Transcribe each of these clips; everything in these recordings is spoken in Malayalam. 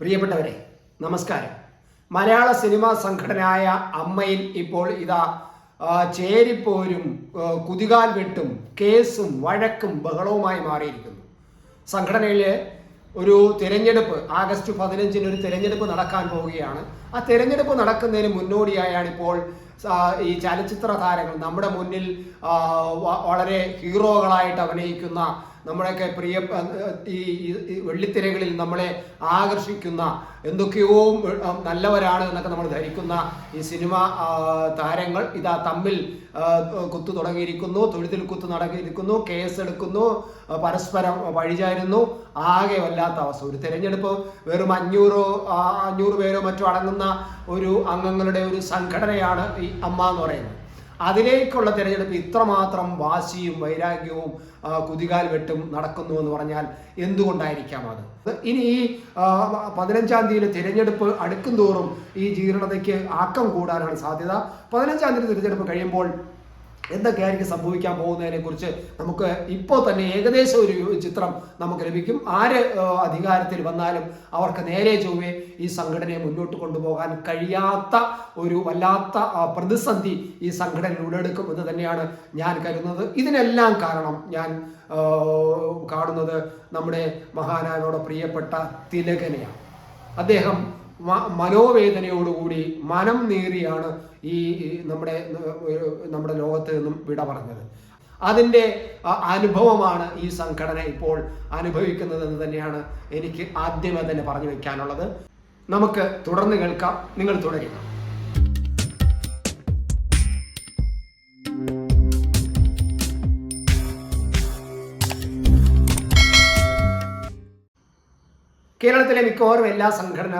പ്രിയപ്പെട്ടവരെ നമസ്കാരം. മലയാള സിനിമാ സംഘടനയായ അമ്മയിൽ ഇപ്പോൾ ഇതാ ചേരിപ്പോരും കുതികാൽ വെട്ടും കേസും വഴക്കും ബഹളവുമായി മാറിയിരിക്കുന്നു. സംഘടനയിൽ ഒരു തിരഞ്ഞെടുപ്പ് ആഗസ്റ്റ് പതിനഞ്ചിന് ഒരു തിരഞ്ഞെടുപ്പ് നടക്കാൻ പോവുകയാണ്. ആ തിരഞ്ഞെടുപ്പ് നടക്കുന്നതിന് മുന്നോടിയായാണ് ഇപ്പോൾ ഈ ചലച്ചിത്ര താരങ്ങൾ നമ്മുടെ മുന്നിൽ വളരെ ഹീറോകളായിട്ട് അഭിനയിക്കുന്ന നമ്മുടെയൊക്കെ പ്രിയ ഈ വെള്ളിത്തിരകളിൽ നമ്മളെ ആകർഷിക്കുന്ന എന്തൊക്കെയോ നല്ലവരാണ് എന്നൊക്കെ നമ്മൾ ധരിക്കുന്ന ഈ സിനിമ താരങ്ങൾ ഇതാ തമ്മിൽ കുത്തു തുടങ്ങിയിരിക്കുന്നു തൊഴുത്തിൽ കുത്തു നടക്കിയിരിക്കുന്നു കേസ് എടുക്കുന്നു പരസ്പരം വഴിചാരുന്നു ആകെ വല്ലാത്ത അവസ്ഥ. ഒരു തിരഞ്ഞെടുപ്പ് വെറും അഞ്ഞൂറോ അഞ്ഞൂറ് പേരോ മറ്റോ അടങ്ങുന്ന ഒരു അംഗങ്ങളുടെ ഒരു സംഘടനയാണ് ഈ അമ്മ എന്ന് പറയുന്നത്. അതിലേക്കുള്ള തിരഞ്ഞെടുപ്പ് ഇത്രമാത്രം വാശിയും വൈരാഗ്യവും കുതികാൽ വെട്ടും നടക്കുന്നു എന്ന് പറഞ്ഞാൽ എന്തുകൊണ്ടായിരിക്കാം അത്? ഇനി ഈ പതിനഞ്ചാം തീയതി തിരഞ്ഞെടുപ്പ് അടുക്കും തോറും ഈ ജീർണതയ്ക്ക് ആക്കം കൂടാനാണ് സാധ്യത. പതിനഞ്ചാം തീയതി തിരഞ്ഞെടുപ്പ് കഴിയുമ്പോൾ എന്തൊക്കെയായിരിക്കും സംഭവിക്കാൻ പോകുന്നതിനെ കുറിച്ച് നമുക്ക് ഇപ്പോൾ തന്നെ ഏകദേശം ഒരു ചിത്രം നമുക്ക് ലഭിക്കും. ആര് അധികാരത്തിൽ വന്നാലും അവർക്ക് നേരെ ചൊവ്വേ ഈ സംഘടനയെ മുന്നോട്ട് കൊണ്ടുപോകാൻ കഴിയാത്ത ഒരു വല്ലാത്ത പ്രതിസന്ധി ഈ സംഘടന ഉടലെടുക്കും എന്ന് തന്നെയാണ് ഞാൻ കരുതുന്നത്. ഇതിനെല്ലാം കാരണം ഞാൻ കാണുന്നത് നമ്മുടെ മഹാനായ നമ്മുടെ പ്രിയപ്പെട്ട തിലകനെയാണ്. അദ്ദേഹം മനോവേദനയോടുകൂടി മനം നീറിയാണ് ഈ നമ്മുടെ നമ്മുടെ ലോകത്ത് നിന്നും വിട പറഞ്ഞത്. അതിന്റെ അനുഭവമാണ് ഈ സംഘടന ഇപ്പോൾ അനുഭവിക്കുന്നത് എന്ന് തന്നെയാണ് എനിക്ക് ആദ്യമേ തന്നെ പറഞ്ഞു വെക്കാനുള്ളത്. നമുക്ക് തുടർന്ന് കേൾക്കാം. നിങ്ങൾ തുടരുക. കേരളത്തിലെ മിക്കവാറും എല്ലാ സംഘടന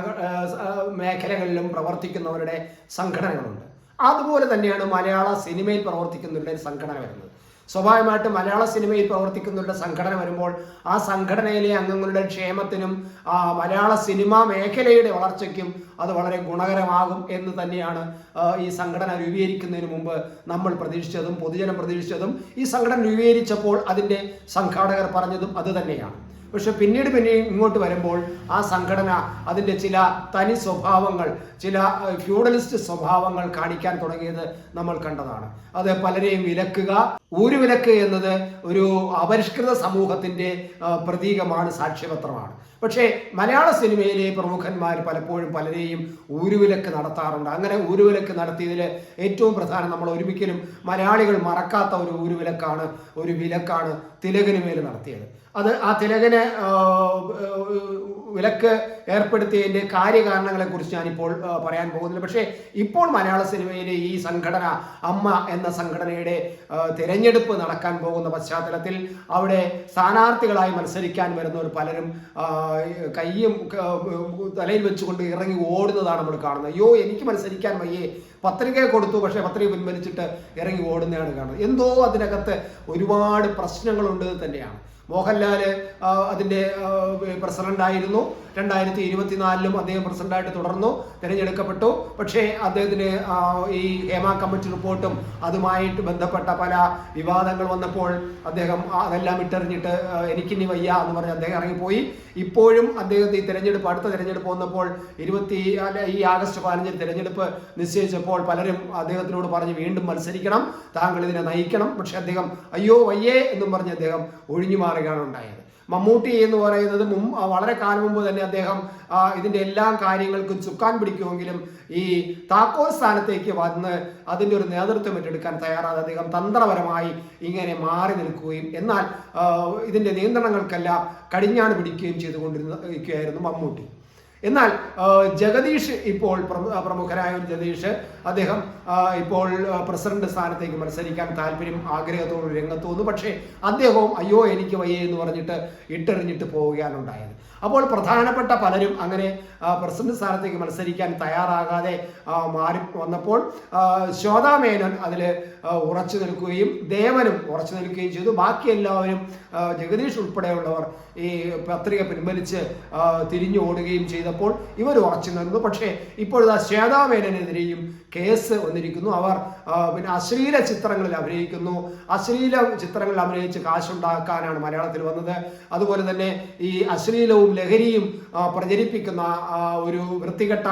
മേഖലകളിലും പ്രവർത്തിക്കുന്നവരുടെ സംഘടനകളുണ്ട്. അതുപോലെ തന്നെയാണ് മലയാള സിനിമയിൽ പ്രവർത്തിക്കുന്നവരുടെ സംഘടന വരുന്നത്. സ്വാഭാവികമായിട്ടും മലയാള സിനിമയിൽ പ്രവർത്തിക്കുന്നവരുടെ സംഘടന വരുമ്പോൾ ആ സംഘടനയിലെ അംഗങ്ങളുടെ ക്ഷേമത്തിനും മലയാള സിനിമാ മേഖലയുടെ വളർച്ചയ്ക്കും അത് വളരെ ഗുണകരമാകും എന്ന് തന്നെയാണ് ഈ സംഘടന രൂപീകരിക്കുന്നതിന് മുമ്പ് നമ്മൾ പ്രതീക്ഷിച്ചതും പൊതുജനം പ്രതീക്ഷിച്ചതും ഈ സംഘടന രൂപീകരിച്ചപ്പോൾ അതിന്റെ സംഘാടകർ പറഞ്ഞതും അത് തന്നെയാണ്. പക്ഷെ പിന്നീട് പിന്നെ ഇങ്ങോട്ട് വരുമ്പോൾ ആ സംഘടന അതിന്റെ ചില തനി സ്വഭാവങ്ങൾ ചില ഫ്യൂഡലിസ്റ്റ് സ്വഭാവങ്ങൾ കാണിക്കാൻ തുടങ്ങിയത് നമ്മൾ കണ്ടതാണ്. അത് പലരെയും വിലക്കുക. ഊരുവിലക്ക് എന്നത് ഒരു അപരിഷ്കൃത സമൂഹത്തിന്റെ പ്രതീകമാണ് സാക്ഷ്യപത്രമാണ്. പക്ഷേ മലയാള സിനിമയിലെ പ്രമുഖന്മാർ പലപ്പോഴും പലരെയും ഊരുവിലക്ക് നടത്താറുണ്ട്. അങ്ങനെ ഊരുവിലക്ക് നടത്തിയതിൽ ഏറ്റവും പ്രധാനം നമ്മൾ ഒരുമിക്കലും മലയാളികൾ മറക്കാത്ത ഒരു ഊരുവിലക്കാണ് ഒരു വിലക്കാണ് തിലകന് മേൽ നടത്തിയത്. അത് ആ തിലകന് വിലക്ക് ഏർപ്പെടുത്തിയതിന്റെ കാര്യകാരണങ്ങളെക്കുറിച്ച് ഞാനിപ്പോൾ പറയാൻ പോകുന്നില്ല. പക്ഷേ ഇപ്പോൾ മലയാള സിനിമയിലെ ഈ സംഘടന അമ്മ എന്ന സംഘടനയുടെ തിരഞ്ഞെടുപ്പ് നടക്കാൻ പോകുന്ന പശ്ചാത്തലത്തിൽ അവിടെ സ്ഥാനാർത്ഥികളായി മത്സരിക്കാൻ വരുന്നവർ പലരും കയ്യും തലയിൽ വെച്ചുകൊണ്ട് ഇറങ്ങി ഓടുന്നതാണ് നമ്മൾ കാണുന്നത്. അയ്യോ എനിക്ക് മത്സരിക്കാൻ വയ്യേ. പത്രിക കൊടുത്തു പക്ഷേ പത്രിക പിൻവലിച്ചിട്ട് ഇറങ്ങി ഓടുന്നതാണ് കാണുന്നത്. എന്തോ അതിനകത്ത് ഒരുപാട് പ്രശ്നങ്ങളുണ്ട് തന്നെയാണ്. മോഹൻലാൽ അതിന്റെ പ്രസിഡന്റായിരുന്നു. രണ്ടായിരത്തി ഇരുപത്തിനാലിലും അദ്ദേഹം പ്രസിഡന്റായിട്ട് തുടർന്നു തിരഞ്ഞെടുക്കപ്പെട്ടു. പക്ഷേ അദ്ദേഹത്തിന് ഈ ഹേമ കമ്മിറ്റി റിപ്പോർട്ടും അതുമായിട്ട് ബന്ധപ്പെട്ട പല വിവാദങ്ങൾ വന്നപ്പോൾ അദ്ദേഹം അതെല്ലാം ഇട്ടെറിഞ്ഞിട്ട് എനിക്കിനി വയ്യ എന്ന് പറഞ്ഞ് അദ്ദേഹം ഇറങ്ങിപ്പോയി. ഇപ്പോഴും അദ്ദേഹത്തെ ഈ തിരഞ്ഞെടുപ്പ് അടുത്ത തിരഞ്ഞെടുപ്പ് വന്നപ്പോൾ ഇരുപത്തി ഈ ആഗസ്റ്റ് പതിനഞ്ചിന് തിരഞ്ഞെടുപ്പ് നിശ്ചയിച്ചപ്പോൾ പലരും അദ്ദേഹത്തിനോട് പറഞ്ഞ് വീണ്ടും മത്സരിക്കണം താങ്കൾ ഇതിനെ നയിക്കണം. പക്ഷേ അദ്ദേഹം അയ്യോ വയ്യേ എന്നും പറഞ്ഞ് അദ്ദേഹം ഒഴിഞ്ഞു മാറുകയാണ് ഉണ്ടായത്. മമ്മൂട്ടി എന്ന് പറയുന്നത് മും വളരെ കാലം മുമ്പ് തന്നെ അദ്ദേഹം ഇതിന്റെ എല്ലാ കാര്യങ്ങൾക്കും ചുക്കാൻ പിടിക്കുമെങ്കിലും ഈ താക്കോൽ സ്ഥാനത്തേക്ക് വന്ന് അതിന്റെ ഒരു നേതൃത്വം ഏറ്റെടുക്കാൻ തയ്യാറാതെ അദ്ദേഹം തന്ത്രപരമായി ഇങ്ങനെ മാറി നിൽക്കുകയും എന്നാൽ ഇതിന്റെ നിയന്ത്രണങ്ങൾക്കെല്ലാം കടിഞ്ഞാണ് പിടിക്കുകയും ചെയ്തുകൊണ്ടിരുന്ന മമ്മൂട്ടി. എന്നാൽ ജഗദീഷ് ഇപ്പോൾ പ്രമുഖരായ ഒരു ജഗദീഷ് അദ്ദേഹം ഇപ്പോൾ പ്രസിഡന്റ് സ്ഥാനത്തേക്ക് മത്സരിക്കാൻ താല്പര്യം ആഗ്രഹത്തോട് രംഗത്ത് പക്ഷേ അദ്ദേഹവും അയ്യോ എനിക്ക് വയ്യേ എന്ന് പറഞ്ഞിട്ട് ഇട്ടെറിഞ്ഞിട്ട് പോവുകയാണ് ഉണ്ടായത്. അപ്പോൾ പ്രധാനപ്പെട്ട പലരും അങ്ങനെ പ്രസിഡന്റ് സ്ഥാനത്തേക്ക് മത്സരിക്കാൻ തയ്യാറാകാതെ മാറി വന്നപ്പോൾ ആ, ശ്വേതാ മേനോൻ അതിൽ ഉറച്ചു നിൽക്കുകയും ദേവനും ഉറച്ചു നിൽക്കുകയും ചെയ്തു. ബാക്കി എല്ലാവരും ജഗദീഷ് ഉൾപ്പെടെയുള്ളവർ ഈ പത്രിക പിൻവലിച്ച് തിരിഞ്ഞു ഓടുകയും ചെയ്തപ്പോൾ ഇവർ ഉറച്ചു നിന്നു. പക്ഷേ ഇപ്പോഴത്തെ ശ്വേതാമേനനെതിരെയും കേസ് വന്നിരിക്കുന്നു. അവർ പിന്നെ അശ്ലീല ചിത്രങ്ങളിൽ അഭിനയിക്കുന്നു. അശ്ലീല ചിത്രങ്ങളിൽ അഭിനയിച്ച് കാശുണ്ടാക്കാനാണ് മലയാളത്തിൽ വന്നത്. അതുപോലെ തന്നെ ഈ അശ്ലീലവും ലഹരിയും പ്രചരിപ്പിക്കുന്ന ഒരു വൃത്തികെട്ട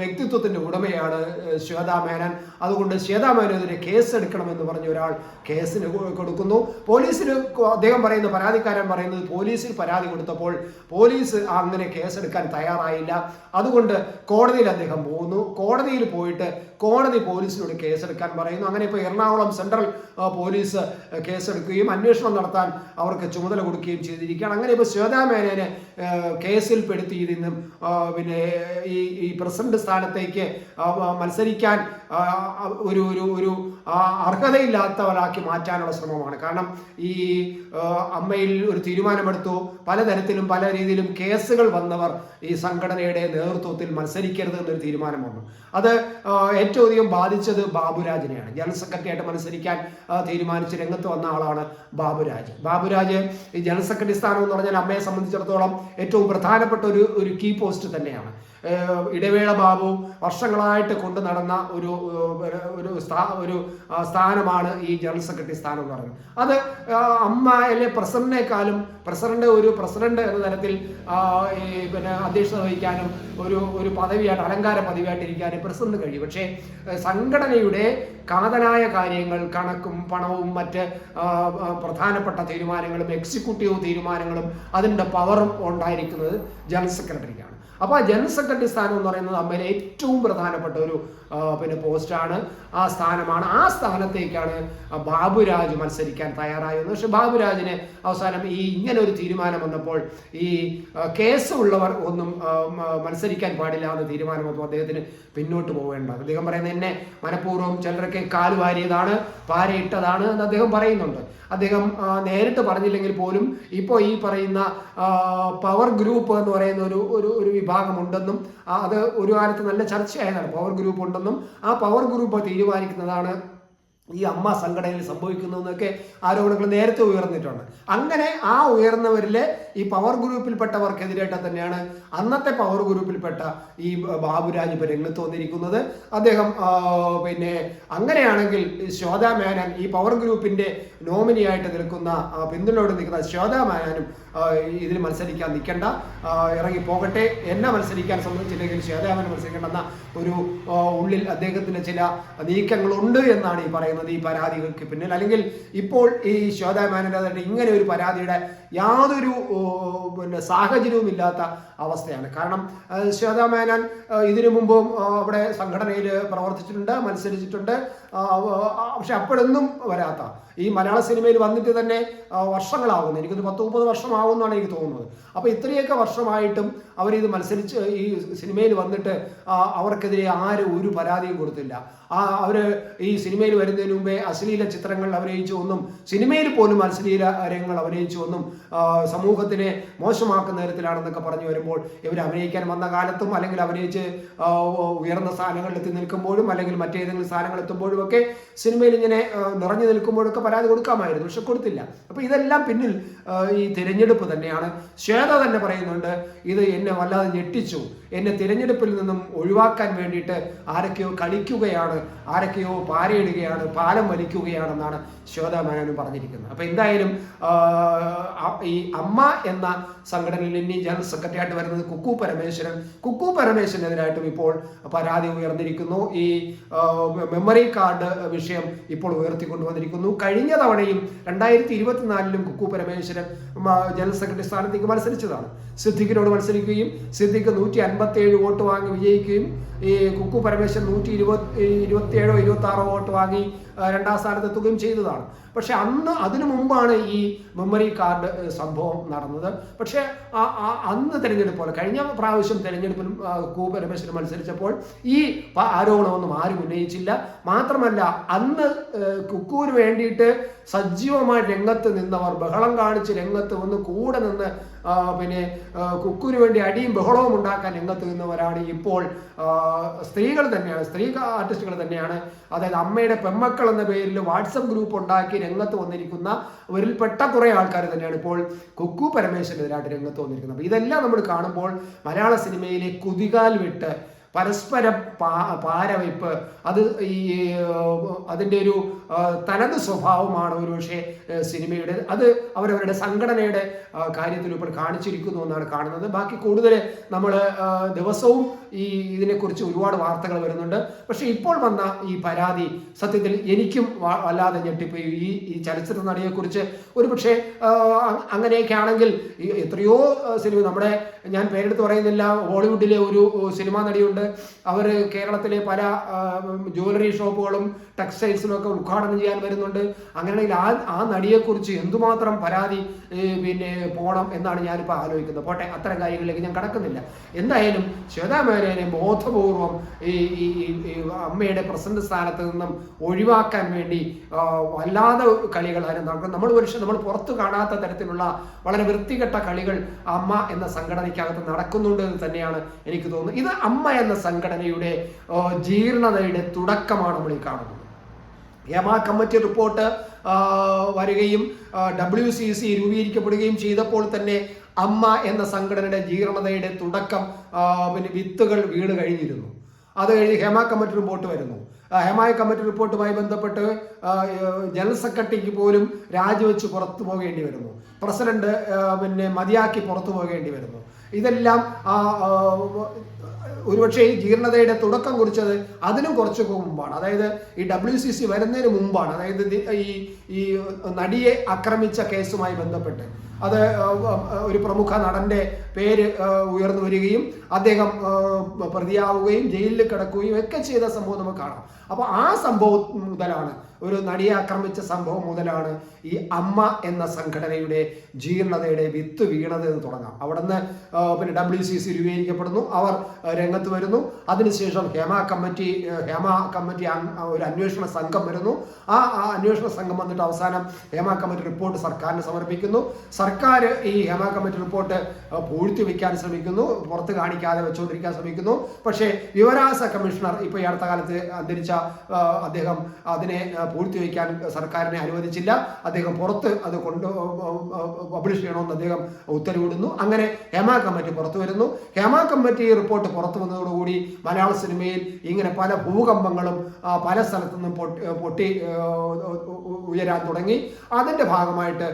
വ്യക്തിത്വത്തിന്റെ ഉടമയാണ് ശ്വേതാ മേനൻ. അതുകൊണ്ട് ശ്വേതാ മേനനെതിരെ കേസ് എടുക്കണമെന്ന് പറഞ്ഞ ഒരാൾ കേസിന് കൊടുക്കുന്നു. പോലീസിന് അദ്ദേഹം പറയുന്ന പരാതിക്കാരൻ പറയുന്നത് പോലീസിൽ പരാതി കൊടുത്തപ്പോൾ പോലീസ് അങ്ങനെ കേസെടുക്കാൻ തയ്യാറായില്ല. അതുകൊണ്ട് കോടതിയിൽ അദ്ദേഹം പോകുന്നു കോടതിയിൽ പോയിട്ട് കൊടുത്ത കോടതി പോലീസിനോട് കേസെടുക്കാൻ പറയുന്നു. അങ്ങനെ ഇപ്പോൾ എറണാകുളം സെൻട്രൽ പോലീസ് കേസെടുക്കുകയും അന്വേഷണം നടത്താൻ അവർക്ക് ചുമതല കൊടുക്കുകയും ചെയ്തിരിക്കുകയാണ്. അങ്ങനെ ഇപ്പോൾ ശ്വേതാ മേനനെ കേസിൽ പെടുത്തി ഇതിന്നും പിന്നെ ഈ ഈ പ്രസിഡന്റ് സ്ഥാനത്തേക്ക് മത്സരിക്കാൻ ഒരു ഒരു ഒരു അർഹതയില്ലാത്തവരാക്കി മാറ്റാനുള്ള ശ്രമമാണ്. കാരണം ഈ അമ്മയിൽ ഒരു തീരുമാനമെടുത്തു. പലതരത്തിലും പല രീതിയിലും കേസുകൾ വന്നവർ ഈ സംഘടനയുടെ നേതൃത്വത്തിൽ മത്സരിക്കരുത് എന്നൊരു തീരുമാനം വന്നു. അത് ഏറ്റവും അധികം ബാധിച്ചത് ബാബുരാജിനെയാണ്. ജനറൽ സെക്രട്ടറി ആയിട്ട് മത്സരിക്കാൻ തീരുമാനിച്ച് രംഗത്ത് വന്ന ആളാണ് ബാബുരാജ്. ബാബുരാജ് ഈ ജനറൽ സെക്രട്ടറി സ്ഥാനം എന്ന് പറഞ്ഞാൽ അമ്മയെ സംബന്ധിച്ചിടത്തോളം ഏറ്റവും പ്രധാനപ്പെട്ട ഒരു ഒരു കീ പോസ്റ്റ് തന്നെയാണ്. ഇടവേള ബാബു വർഷങ്ങളായിട്ട് കൊണ്ടു നടന്ന ഒരു ഒരു സ്ഥാ ഒരു സ്ഥാനമാണ് ഈ ജനറൽ സെക്രട്ടറി സ്ഥാനം എന്ന് പറയുന്നത്. അത് അമ്മ അല്ലെ പ്രസിഡന്റിനേക്കാളും പ്രസിഡന്റ് ഒരു പ്രസിഡന്റ് എന്ന തരത്തിൽ ഈ പിന്നെ അധ്യക്ഷത വഹിക്കാനും ഒരു ഒരു പദവിയായിട്ട് അലങ്കാര പദവിയായിട്ട് ഇരിക്കാനും പ്രസിഡന്റ് കഴിയും. പക്ഷേ സംഘടനയുടെ കാതലായ കാര്യങ്ങൾ കണക്കും പണവും മറ്റ് പ്രധാനപ്പെട്ട തീരുമാനങ്ങളും എക്സിക്യൂട്ടീവ് തീരുമാനങ്ങളും അതിന്റെ പവറും ഉണ്ടായിരിക്കുന്നത് ജനറൽ സെക്രട്ടറിക്കാണ്. അപ്പോൾ ആ ജനറൽ സെക്രട്ടറി സ്ഥാനം എന്ന് പറയുന്നത് അമ്മയിലെ ഏറ്റവും പ്രധാനപ്പെട്ട ഒരു പിന്നെ പോസ്റ്റാണ് ആ സ്ഥാനമാണ്. ആ സ്ഥാനത്തേക്കാണ് ബാബുരാജ് മത്സരിക്കാൻ തയ്യാറായത് പക്ഷെ ബാബുരാജിന് അവസാനം ഈ ഇങ്ങനെ ഒരു തീരുമാനം വന്നപ്പോൾ ഈ കേസ് ഉള്ളവർ ഒന്നും മത്സരിക്കാൻ പാടില്ല എന്ന തീരുമാനം വന്നപ്പോൾ അദ്ദേഹത്തിന് പിന്നോട്ട് പോകേണ്ട അദ്ദേഹം പറയുന്നത് എന്നെ മനഃപൂർവം ചിലരൊക്കെ കാലുവാരിയതാണ് പാരയിട്ടതാണ് എന്ന് അദ്ദേഹം പറയുന്നുണ്ട്. അദ്ദേഹം നേരിട്ട് പറഞ്ഞില്ലെങ്കിൽ പോലും ഇപ്പോൾ ഈ പറയുന്ന പവർ ഗ്രൂപ്പ് എന്ന് പറയുന്ന ഒരു ഒരു ഒരു വിഭാഗമുണ്ടെന്നും അത് ഒരു കാലത്ത് നല്ല ചർച്ചയായതാണ്. പവർ ഗ്രൂപ്പ് ഉണ്ടെന്നും ആ പവർ ഗ്രൂപ്പ് തീരുമാനിക്കുന്നതാണ് ഈ അമ്മ സംഘടനയിൽ സംഭവിക്കുന്നതെന്നൊക്കെ ആരോപണങ്ങൾ നേരത്തെ ഉയർന്നിട്ടുണ്ട്. അങ്ങനെ ആ ഉയർന്നവരിലെ ഈ പവർ ഗ്രൂപ്പിൽപ്പെട്ടവർക്കെതിരായിട്ട് തന്നെയാണ് അന്നത്തെ പവർ ഗ്രൂപ്പിൽപ്പെട്ട ഈ ബാബുരാജ് ഇപ്പൊ രംഗത്ത് വന്നിരിക്കുന്നത്. അദ്ദേഹം പിന്നെ അങ്ങനെയാണെങ്കിൽ ശ്വേത മേനൻ ഈ പവർ ഗ്രൂപ്പിന്റെ നോമിനിയായിട്ട് നിൽക്കുന്ന പിന്തുണയോട് നിൽക്കുന്ന ശ്വേത മേനനും ഇതിൽ മത്സരിക്കാൻ നിൽക്കണ്ട. ഇറങ്ങി പോകട്ടെ എന്നെ മത്സരിക്കാൻ സംബന്ധിച്ചില്ലെങ്കിൽ ശ്വേതാമൻ മത്സരിക്കേണ്ടെന്ന ഒരു ഉള്ളിൽ അദ്ദേഹത്തിന് ചില നീക്കങ്ങളുണ്ട് എന്നാണ് ഈ പറയുന്നത്. ഈ പരാതികൾക്ക് പിന്നിൽ. അല്ലെങ്കിൽ ഇപ്പോൾ ഈ ശ്വേതാമാനന്റെ ഇങ്ങനെ ഒരു പരാതിയുടെ യാതൊരു പിന്നെ സാഹചര്യവും ഇല്ലാത്ത അവസ്ഥയാണ്. കാരണം ശ്വേതാ മേനോൻ ഇതിനു മുമ്പും അവിടെ സംഘടനയിൽ പ്രവർത്തിച്ചിട്ടുണ്ട് മത്സരിച്ചിട്ടുണ്ട് പക്ഷെ അപ്പോഴൊന്നും വരാത്ത. ഈ മലയാള സിനിമയിൽ വന്നിട്ട് തന്നെ വർഷങ്ങളാകുന്നു. എനിക്കൊരു പത്ത് മുപ്പത് വർഷമാകുമെന്നാണ് എനിക്ക് തോന്നുന്നത്. അപ്പോൾ ഇത്രയൊക്കെ വർഷമായിട്ടും അവരിത് മത്സരിച്ച് ഈ സിനിമയിൽ വന്നിട്ട് അവർക്കെതിരെ ആരും ഒരു പരാതിയും കൊടുത്തില്ല. അവർ ഈ സിനിമയിൽ വരുന്നതിന് മുമ്പേ അശ്ലീല ചിത്രങ്ങൾ അഭിനയിച്ചു ഒന്നും സിനിമയിൽ പോലും അശ്ലീല രംഗങ്ങൾ അഭിനയിച്ചു ഒന്നും സമൂഹത്തിനെ മോശമാക്കുന്ന തരത്തിലാണെന്നൊക്കെ പറഞ്ഞു വരുമ്പോൾ ഇവർ അഭിനയിക്കാൻ വന്ന കാലത്തും അല്ലെങ്കിൽ അഭിനയിച്ച് ഉയർന്ന സ്ഥാനങ്ങളിൽ എത്തി നിൽക്കുമ്പോഴും അല്ലെങ്കിൽ മറ്റേതെങ്കിലും സ്ഥാനങ്ങൾ എത്തുമ്പോഴും ഒക്കെ സിനിമയിൽ ഇങ്ങനെ നിറഞ്ഞു നിൽക്കുമ്പോഴൊക്കെ പരാതി കൊടുക്കാമായിരുന്നു. പക്ഷെ കൊടുത്തില്ല. അപ്പോൾ ഇതെല്ലാം പിന്നിൽ ഈ തിരഞ്ഞെടുപ്പ് തന്നെയാണ്. ശ്വേത തന്നെ പറയുന്നുണ്ട് ഇത് എന്നെ വല്ലാതെ ഞെട്ടിച്ചു. എന്നെ തിരഞ്ഞെടുപ്പിൽ നിന്നും ഒഴിവാക്കാൻ വേണ്ടിയിട്ട് ആരൊക്കെയോ കളിക്കുകയാണ് ആരൊക്കെയോ പാരയിടുകയാണ് പാലം വലിക്കുകയാണെന്നാണ് ശ്വേത മേനോനും പറഞ്ഞിരിക്കുന്നത്. അപ്പോൾ എന്തായാലും ഈ അമ്മ എന്ന സംഘടനയിൽ ഇനി ജനറൽ സെക്രട്ടറി ആയിട്ട് വരുന്നത് കുക്കു പരമേശ്വരൻ. കുക്കു പരമേശ്വരനെതിരായിട്ടും ഇപ്പോൾ പരാതി ഉയർന്നിരിക്കുന്നു. ഈ മെമ്മറി കാർഡ് വിഷയം ഇപ്പോൾ ഉയർത്തിക്കൊണ്ടുവന്നിരിക്കുന്നു. കഴിഞ്ഞ തവണയും രണ്ടായിരത്തി ഇരുപത്തിനാലിലും കുക്കു പരമേശ്വരൻ ജനറൽ സെക്രട്ടറി സ്ഥാനത്തേക്ക് മത്സരിച്ചതാണ്. സിദ്ദിഖിനോട് മത്സരിക്കുകയും സിദ്ദിഖ് നൂറ്റി അൻപത്തി ഏഴ് വോട്ട് വാങ്ങി വിജയിക്കുകയും ഈ കുക്കു പരമേശ്വരൻ നൂറ്റി ഇരുപത്തി ഇരുപത്തിയേഴോ ഇരുപത്തി ആറോ വോട്ട് വാങ്ങി രണ്ടാം സ്ഥാനത്തെത്തുകയും ചെയ്തതാണ്. പക്ഷെ അന്ന് അതിനു മുമ്പാണ് ഈ മെമ്മറി കാർഡ് സംഭവം നടന്നത്. പക്ഷേ ആ- തിരഞ്ഞെടുപ്പ് അന്ന് തിരഞ്ഞെടുപ്പോൾ കഴിഞ്ഞ പ്രാവശ്യം തിരഞ്ഞെടുപ്പിൽ ആ, കു പരമേശ്വരൻ മത്സരിച്ചപ്പോൾ ഈ ആരോപണമൊന്നും ആരും ഉന്നയിച്ചില്ല. മാത്രമല്ല അന്ന് കുക്കൂര് വേണ്ടിയിട്ട് സജീവമായി രംഗത്ത് നിന്നവർ ബഹളം കാണിച്ച് രംഗത്ത് വന്ന് കൂടെ നിന്ന് പിന്നെ കുക്കുവിന് വേണ്ടി അടിയും ബഹളവും ഉണ്ടാക്കാൻ രംഗത്ത് നിന്നവരാണ് ഇപ്പോൾ സ്ത്രീകൾ തന്നെയാണ്. സ്ത്രീ ആർട്ടിസ്റ്റുകൾ തന്നെയാണ്. അതായത് അമ്മയുടെ പെമ്മക്കൾ എന്ന പേരിൽ വാട്സപ്പ് ഗ്രൂപ്പ് ഉണ്ടാക്കി രംഗത്ത് വന്നിരിക്കുന്ന അവരിൽപ്പെട്ട കുറേ ആൾക്കാർ തന്നെയാണ് ഇപ്പോൾ കുക്കു പരമേശ്വരനെതിരായിട്ട് രംഗത്ത് വന്നിരിക്കുന്നത്. അപ്പോൾ ഇതെല്ലാം നമ്മൾ കാണുമ്പോൾ മലയാള സിനിമയിലെ കുതികാൽ വിട്ട് പരസ്പര പാ പാരവയ്പ് അത് ഈ അതിന്റെ ഒരു തനത് സ്വഭാവമാണ് ഒരു പക്ഷേ സിനിമയുടെ. അത് അവരവരുടെ സംഘടനയുടെ കാര്യത്തിൽ ഇപ്പോൾ കാണിച്ചിരിക്കുന്നു എന്നാണ് കാണുന്നത്. ബാക്കി കൂടുതൽ നമ്മൾ ദിവസവും ഈ ഇതിനെക്കുറിച്ച് ഒരുപാട് വാർത്തകൾ വരുന്നുണ്ട്. പക്ഷേ ഇപ്പോൾ വന്ന ഈ പരാതി സത്യത്തിൽ എനിക്കും വല്ലാതെ ഞെട്ടിപ്പോയി. ഈ ഈ ചലച്ചിത്ര നടിയെക്കുറിച്ച് ഒരു പക്ഷേ അങ്ങനെയൊക്കെ ആണെങ്കിൽ എത്രയോ സിനിമ നമ്മുടെ ഞാൻ പേരെടുത്ത് പറയുന്നില്ല ഹോളിവുഡിലെ ഒരു സിനിമാ നടിയുണ്ട്. അവർ കേരളത്തിലെ പല ജ്വല്ലറി ഷോപ്പുകളും ടെക്സ്റ്റൈൽസിലും ഒക്കെ ഉദ്ഘാടനം ചെയ്യാൻ വരുന്നുണ്ട്. അങ്ങനെയാണെങ്കിൽ ആ ആ നടിയെക്കുറിച്ച് എന്തുമാത്രം പരാതി പിന്നെ പോകണം എന്നാണ് ഞാനിപ്പോൾ ആലോചിക്കുന്നത്. പോട്ടെ അത്തരം കാര്യങ്ങളിലേക്ക് ഞാൻ കടക്കുന്നില്ല. എന്തായാലും ശ്വേതാമേനെ ബോധപൂർവം ഈ അമ്മയുടെ പ്രസന്റ് സ്ഥാനത്ത് നിന്നും ഒഴിവാക്കാൻ വേണ്ടി വല്ലാതെ കളികൾ അതിന് നടക്കും. നമ്മൾ പക്ഷേ നമ്മൾ പുറത്തു കാണാത്ത തരത്തിലുള്ള വളരെ വൃത്തികെട്ട കളികൾ അമ്മ എന്ന സംഘടനയ്ക്കകത്ത് നടക്കുന്നുണ്ട് എന്ന് തന്നെയാണ് എനിക്ക് തോന്നുന്നത്. ഇത് അമ്മ എന്ന സംഘടനയുടെ ജീർണതയുടെ തുടക്കമാണ് നമ്മൾ ഈ കാണുന്നത്. ഹേമ കമ്മിറ്റി റിപ്പോർട്ട് വരികയും ഡബ്ല്യു സി സി രൂപീകരിക്കപ്പെടുകയും ചെയ്തപ്പോൾ തന്നെ അമ്മ എന്ന സംഘടനയുടെ ജീർണതയുടെ തുടക്കം പിന്നെ വിത്തുകൾ വീണ് കഴിഞ്ഞിരുന്നു. അത് കഴിഞ്ഞ് ഹേമ കമ്മിറ്റി റിപ്പോർട്ട് വരുന്നു. ഹേമ കമ്മിറ്റി റിപ്പോർട്ടുമായി ബന്ധപ്പെട്ട് ജനറൽ സെക്രട്ടറിക്ക് പോലും രാജിവെച്ച് പുറത്തു പോകേണ്ടി വരുന്നു. പ്രസിഡന്റ് പിന്നെ മതിയാക്കി പുറത്തു പോകേണ്ടി വരുന്നു. ഇതെല്ലാം ഒരുപക്ഷെ ഈ ജീർണതയുടെ തുടക്കം കുറിച്ചത് അതിനും കുറച്ചൊക്കെ മുമ്പാണ്. അതായത് ഈ ഡബ്ല്യു സി സി വരുന്നതിന് മുമ്പാണ്. അതായത് ഈ ഈ നടിയെ ആക്രമിച്ച കേസുമായി ബന്ധപ്പെട്ട്. അത് ഒരു പ്രമുഖ നടന്റെ പേര് ഉയർന്നു വരികയും അദ്ദേഹം പ്രതിയാവുകയും ജയിലിൽ കിടക്കുകയും ഒക്കെ ചെയ്ത സംഭവം നമുക്ക് കാണാം. അപ്പോൾ ആ സംഭവം മുതലാണ് ഒരു നടിയെ ആക്രമിച്ച സംഭവം മുതലാണ് ഈ അമ്മ എന്ന സംഘടനയുടെ ജീർണതയുടെ വിത്ത് വീണത് എന്ന് തുടങ്ങാം. അവിടുന്ന് പിന്നെ ഡബ്ല്യു സി സി രൂപീകരിക്കപ്പെടുന്നു അവർ രംഗത്ത് വരുന്നു. അതിനുശേഷം ഹേമ കമ്മിറ്റി ഹേമ കമ്മിറ്റി ഒരു അന്വേഷണ സംഘം വരുന്നു. ആ അന്വേഷണ സംഘം വന്നിട്ട് അവസാനം ഹേമ കമ്മിറ്റി റിപ്പോർട്ട് സർക്കാരിന് സമർപ്പിക്കുന്നു. സർക്കാർ ഈ ഹേമ കമ്മിറ്റി റിപ്പോർട്ട് പൂഴ്ത്തി വയ്ക്കാൻ ശ്രമിക്കുന്നു പുറത്ത് കാണിക്കാതെ വെച്ചുകൊണ്ടിരിക്കാൻ ശ്രമിക്കുന്നു. പക്ഷേ വിവരാവകാശ കമ്മീഷണർ ഇപ്പോൾ ഈ അടുത്ത കാലത്ത് അന്തരിച്ച അദ്ദേഹം അതിനെ പൂഴ്ത്തി വയ്ക്കാൻ സർക്കാരിനെ അനുവദിച്ചില്ല. അദ്ദേഹം പുറത്ത് അത് കൊണ്ട് പബ്ലിഷ് ചെയ്യണമെന്ന് അദ്ദേഹം ഉത്തരവിടുന്നു. അങ്ങനെ ഹേമ കമ്മിറ്റി പുറത്തു വരുന്നു. ഹേമ കമ്മിറ്റി റിപ്പോർട്ട് പുറത്തു വന്നതോടുകൂടി മലയാള സിനിമയിൽ ഇങ്ങനെ പല ഭൂകമ്പങ്ങളും പല സ്ഥലത്തു നിന്നും പൊട്ടി ഉയരാൻ തുടങ്ങി. അതിന്റെ ഭാഗമായിട്ട്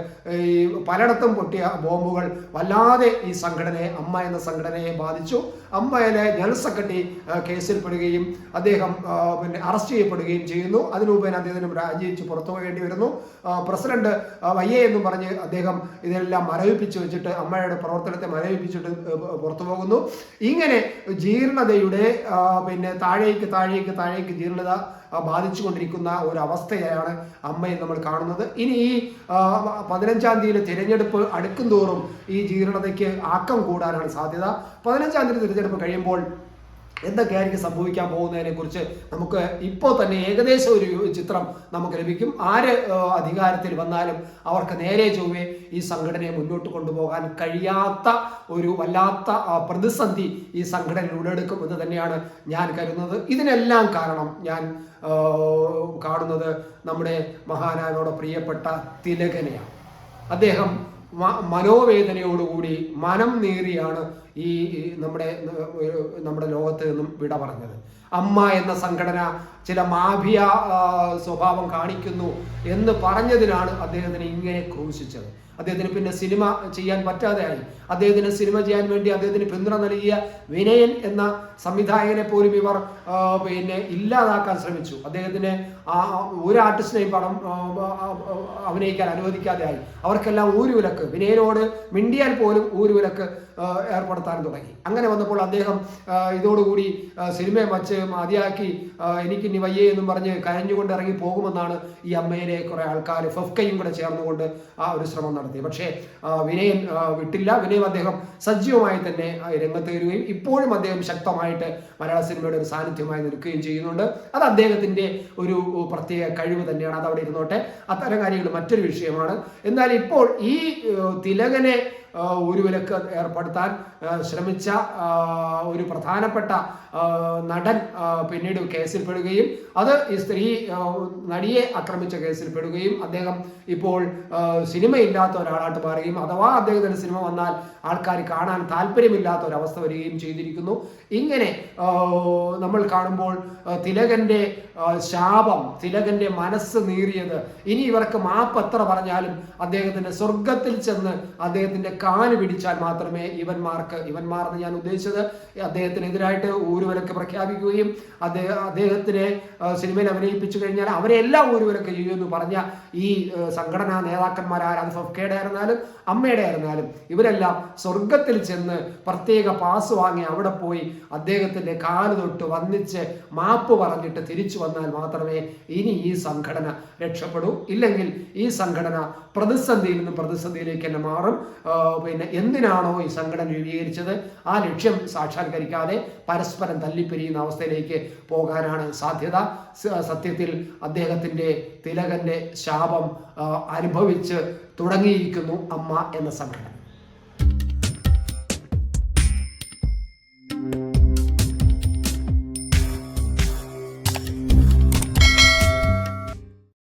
ഈ പലയിടത്തും പൊട്ടിയ ബോംബുകൾ വല്ലാതെ ഈ സംഘടനയെ അമ്മ എന്ന സംഘടനയെ ബാധിച്ചു. അമ്മയിലെ ജനറൽ സെക്രട്ടറി കേസിൽ കേസിൽപ്പെടുകയും അദ്ദേഹം പിന്നെ അറസ്റ്റ് ചെയ്യപ്പെടുകയും ചെയ്യുന്നു. അതിനുപേന അദ്ദേഹത്തിനും രാജിവെച്ച് പുറത്തു പോകേണ്ടി വരുന്നു. പ്രസിഡന്റ് വയ്യേ എന്നും പറഞ്ഞ് അദ്ദേഹം ഇതെല്ലാം മരവിപ്പിച്ച് വെച്ചിട്ട് അമ്മയുടെ പ്രവർത്തനത്തെ മരവിപ്പിച്ചിട്ട് പുറത്തു പോകുന്നു ഇങ്ങനെ ജീർണതയുടെ പിന്നെ താഴേക്ക് താഴേക്ക് താഴേക്ക് ജീർണത ബാധിച്ചുകൊണ്ടിരിക്കുന്ന ഒരു അവസ്ഥയാണ് അമ്മയെ നമ്മൾ കാണുന്നത്. ഇനി ഈ പതിനഞ്ചാം തീയതി തിരഞ്ഞെടുപ്പ് അടുക്കും തോറും ഈ ജീർണതയ്ക്ക് ആക്കം കൂടാനാണ് സാധ്യത. പതിനഞ്ചാം തീയതി തിരഞ്ഞെടുപ്പ് കഴിയുമ്പോൾ എന്തൊക്കെയായിരിക്കും സംഭവിക്കാൻ പോകുന്നതിനെ കുറിച്ച് നമുക്ക് ഇപ്പോൾ തന്നെ ഏകദേശം ഒരു ചിത്രം നമുക്ക് ലഭിക്കും. ആര് അധികാരത്തിൽ വന്നാലും അവർക്ക് നേരെ ചൊവ്വേ ഈ സംഘടനയെ മുന്നോട്ട് കൊണ്ടുപോകാൻ കഴിയാത്ത ഒരു വല്ലാത്ത പ്രതിസന്ധി ഈ സംഘടന ഉടലെടുക്കും എന്ന് തന്നെയാണ് ഞാൻ കരുതുന്നത്. ഇതിനെല്ലാം കാരണം ഞാൻ കാണുന്നത് നമ്മുടെ മഹാനായ നമ്മുടെ പ്രിയപ്പെട്ട തിലകനെയാണ്. അദ്ദേഹം മനോവേദനയോടുകൂടി മനം നേറിയാണ് ഈ നമ്മുടെ നമ്മുടെ ലോകത്ത് നിന്നും വിട പറഞ്ഞത്. അമ്മ എന്ന സംഘടന ചില മാഫിയ സ്വഭാവം കാണിക്കുന്നു എന്ന് പറഞ്ഞതിനാണ് അദ്ദേഹത്തിന് ഇങ്ങനെ ക്രൂശിച്ചത്. അദ്ദേഹത്തിന് പിന്നെ സിനിമ ചെയ്യാൻ പറ്റാതെയായി. അദ്ദേഹത്തിന് സിനിമ ചെയ്യാൻ വേണ്ടി അദ്ദേഹത്തിന് പിന്തുണ നൽകിയ വിനയൻ എന്ന സംവിധായകനെ പോലും ഇവർ പിന്നെ ഇല്ലാതാക്കാൻ ശ്രമിച്ചു. അദ്ദേഹത്തിന് ഒരു ആർട്ടിസ്റ്റിനെയും പടം അഭിനയിക്കാൻ അനുവദിക്കാതെയായി. അവർക്കെല്ലാം ഊരുവിലക്ക്. വിനയനോട് മിണ്ടിയാൽ പോലും ഊരുവിലക്ക് വിലക്ക് ഏർപ്പെടുത്താൻ തുടങ്ങി. അങ്ങനെ വന്നപ്പോൾ അദ്ദേഹം ഇതോടുകൂടി സിനിമയെ വച്ച് ആ, എനിക്ക് ഇനി വയ്യേ എന്നും പറഞ്ഞ് കരഞ്ഞുകൊണ്ട് ഇറങ്ങി പോകുമെന്നാണ് ഈ അമ്മയിലെ കുറെ ആൾക്കാർ ഫഫ്കയും കൂടെ ചേർന്നുകൊണ്ട് ആ ഒരു ശ്രമം നടത്തി. പക്ഷേ വിനയൻ വിട്ടില്ല. വിനയം അദ്ദേഹം സജീവമായി തന്നെ രംഗത്ത് വരികയും ഇപ്പോഴും അദ്ദേഹം ശക്തമായിട്ട് മലയാള സിനിമയുടെ ഒരു സാന്നിധ്യമായി നിൽക്കുകയും ചെയ്യുന്നുണ്ട്. അത് അദ്ദേഹത്തിന്റെ ഒരു പ്രത്യേക കഴിവ് തന്നെയാണ്. അത് അവിടെ ഇരുന്നോട്ടെ. അത്തരം കാര്യങ്ങൾ മറ്റൊരു വിഷയമാണ്. എന്നാൽ ഇപ്പോൾ ഈ തിലകനെ ഒരു വിലക്ക് ഏർപ്പെടുത്താൻ ശ്രമിച്ച ഒരു പ്രധാനപ്പെട്ട നടൻ പിന്നീട് കേസിൽപ്പെടുകയും അത് ഈ സ്ത്രീ നടിയെ ആക്രമിച്ച കേസിൽ പെടുകയും അദ്ദേഹം ഇപ്പോൾ സിനിമയില്ലാത്ത ഒരാളായിട്ട് മാറുകയും അഥവാ അദ്ദേഹത്തിന്റെ സിനിമ വന്നാൽ ആൾക്കാർ കാണാൻ താല്പര്യമില്ലാത്ത ഒരവസ്ഥ വരികയും ചെയ്തിരിക്കുന്നു. ഇങ്ങനെ നമ്മൾ കാണുമ്പോൾ തിലകന്റെ ശാപം തിലകന്റെ മനസ്സ് നീറിയത്. ഇനി ഇവർക്ക് മാപ്പ് എത്ര പറഞ്ഞാലും അദ്ദേഹത്തിന്റെ സ്വർഗത്തിൽ ചെന്ന് അദ്ദേഹത്തിന്റെ കാൽ പിടിച്ചാൽ മാത്രമേ ഇവന്മാർക്ക് ഇവന്മാർ എന്ന് ഞാൻ ഉദ്ദേശിച്ചത് അദ്ദേഹത്തിനെതിരായിട്ട് ഊരുവിലക്ക് പ്രഖ്യാപിക്കുകയും അദ്ദേഹം അദ്ദേഹത്തിനെ സിനിമയിൽ അഭിനയിപ്പിച്ചു കഴിഞ്ഞാൽ അവരെല്ലാം ഊരുവിലക്ക് ചെയ്യുമെന്ന് പറഞ്ഞ ഈ സംഘടനാ നേതാക്കന്മാരായ അത് ഫെഫ്കയുടെ ആയിരുന്നാലും അമ്മയുടെ ആയിരുന്നാലും ഇവരെല്ലാം സ്വർഗത്തിൽ ചെന്ന് പ്രത്യേക പാസ് വാങ്ങി അവിടെ പോയി അദ്ദേഹത്തിന്റെ കാൽ തൊട്ട് വന്നിച്ച് മാപ്പ് പറഞ്ഞിട്ട് തിരിച്ചു വന്നാൽ മാത്രമേ ഇനി ഈ സംഘടന രക്ഷപ്പെടൂ. ഇല്ലെങ്കിൽ ഈ സംഘടന പ്രതിസന്ധിയിൽ നിന്ന് പ്രതിസന്ധിയിലേക്ക് തന്നെ മാറും. പിന്നെ എന്തിനാണോ ഈ സംഘടന രൂപീകരിച്ചത്? ആ ലക്ഷ്യം സാക്ഷാത്കരിക്കാതെ പരസ്പരം തല്ലിപ്പിരിയുന്ന അവസ്ഥയിലേക്ക് പോകാനാണ് സാധ്യത. സത്യത്തിൽ അദ്ദേഹത്തിന്റെ തിലകന്റെ ശാപം അനുഭവിച്ച് തുടങ്ങിയിരിക്കുന്നു അമ്മ എന്ന സംഘടന.